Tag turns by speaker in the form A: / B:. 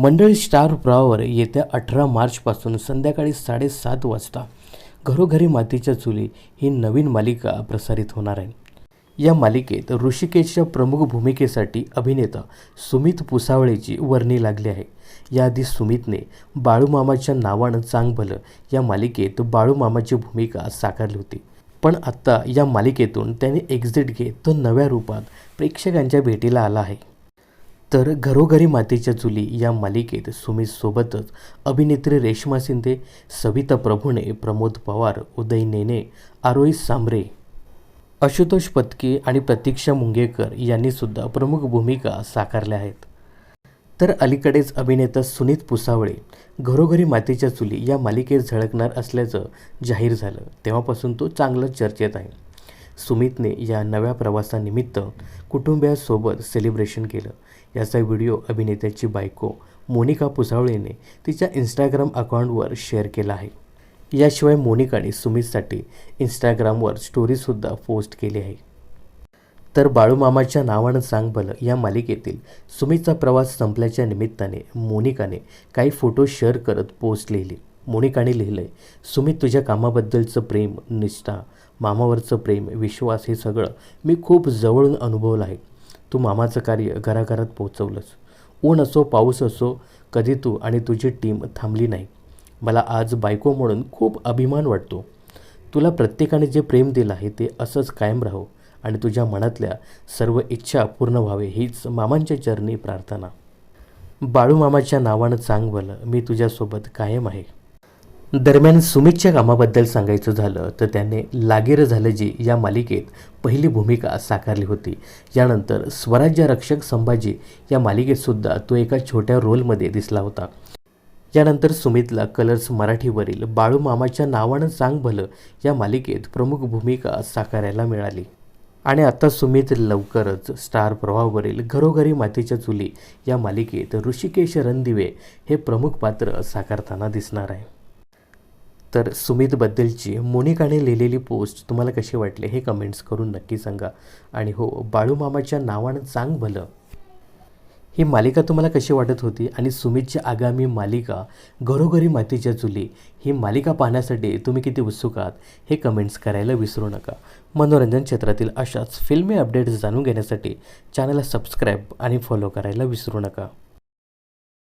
A: मंडळ स्टार प्रवाहावर येत्या अठरा मार्चपासून संध्याकाळी साडेसात वाजता घरोघरी मातीच्या चुली ही नवीन मालिका प्रसारित होणार आहे. या मालिकेत ऋषिकेशच्या प्रमुख भूमिकेसाठी अभिनेता सुमित पुसावळेची वर्णी लागली आहे. याआधी सुमितने बाळूमामाच्या नावानं चांगभलं या मालिकेत बाळूमामाची भूमिका साकारली होती. पण आत्ता या मालिकेतून त्याने एक्झिट घेत तो नव्या रूपात प्रेक्षकांच्या भेटीला आला आहे. तर घरोघरी मातीच्या चुली या मालिकेत सुमितसोबतच अभिनेत्री रेश्मा शिंदे सविता प्रभूणे प्रमोद पवार उदय नेने आरोही सांबरे आशुतोष पत्के आणि प्रतीक्षा मुंगेकर यांनीसुद्धा प्रमुख भूमिका साकारल्या आहेत. तर अलीकडेच अभिनेता सुनीत पुसावळे घरोघरी मातीच्या चुली या मालिकेत झळकणार असल्याचं जाहीर झालं. तेव्हापासून तो चांगलाच चर्चेत आहे. सुमितने या नव्या प्रवासानिमित्त कुटुंबियासोबत सेलिब्रेशन केलं. याचा व्हिडिओ अभिनेत्याची बायको मोनिका पुसावळेने तिच्या इंस्टाग्राम अकाउंटवर शेअर केला आहे. याशिवाय मोनिकाने सुमितसाठी इंस्टाग्रामवर स्टोरीसुद्धा पोस्ट केली आहे. तर बाळूमामाच्या नावानं सांग भलं या मालिकेतील सुमितचा प्रवास संपल्याच्या निमित्ताने मोनिकाने काही फोटो शेअर करत पोस्ट लिहिली. मोनिकाने लिहिलं आहे सुमित तुझ्या कामाबद्दलचं प्रेम निष्ठा मामावरचं प्रेम विश्वास हे सगळं मी खूप जवळून अनुभवलं आहे. तू मामाचं कार्य घराघरात पोहोचवलंस. ऊन असो पाऊस असो कधी तू आणि तुझी टीम थांबली नाही. मला आज बायको म्हणून खूप अभिमान वाटतो. तुला प्रत्येकाने जे प्रेम दिलं आहे ते असंच कायम राहो आणि तुझ्या मनातल्या सर्व इच्छा पूर्ण व्हावे हीच मामांच्या चरणी प्रार्थना. बाळूमामाच्या नावानं चांगवलं मी तुझ्यासोबत कायम आहे. दरम्यान सुमितच्या कामाबद्दल सांगायचं झालं तर त्याने लागेर झालं जी या मालिकेत पहिली भूमिका साकारली होती. यानंतर स्वराज्य रक्षक संभाजी या मालिकेतसुद्धा तो एका छोट्या रोलमध्ये दिसला होता. यानंतर सुमितला कलर्स मराठीवरील बाळूमामाच्या नावानं सांग भलं या मालिकेत प्रमुख भूमिका साकारायला मिळाली. आणि आता सुमित लवकरच स्टार प्रवाहावरील घरोघरी मातीच्या चुली या मालिकेत ऋषिकेश रणदिवे हे प्रमुख पात्र साकारताना दिसणार आहे. तर सुमितबद्दलची मोनिकाने लिहिलेली पोस्ट तुम्हाला कशी वाटली हे कमेंट्स करून नक्की सांगा. आणि हो बाळूमामाच्या नावानं चांग भलं. ही मालिका तुम्हाला कशी वाटत होती? आणि सुमितची आगामी मालिका घरोघरी मातीच्या चुली ही मालिका पाहण्यासाठी तुम्ही किती उत्सुक आहात हे कमेंट्स करायला विसरू नका. मनोरंजन क्षेत्रातील अशाच फिल्मी अपडेट्स जाणून घेण्यासाठी चॅनलला सबस्क्राईब आणि फॉलो करायला विसरू नका.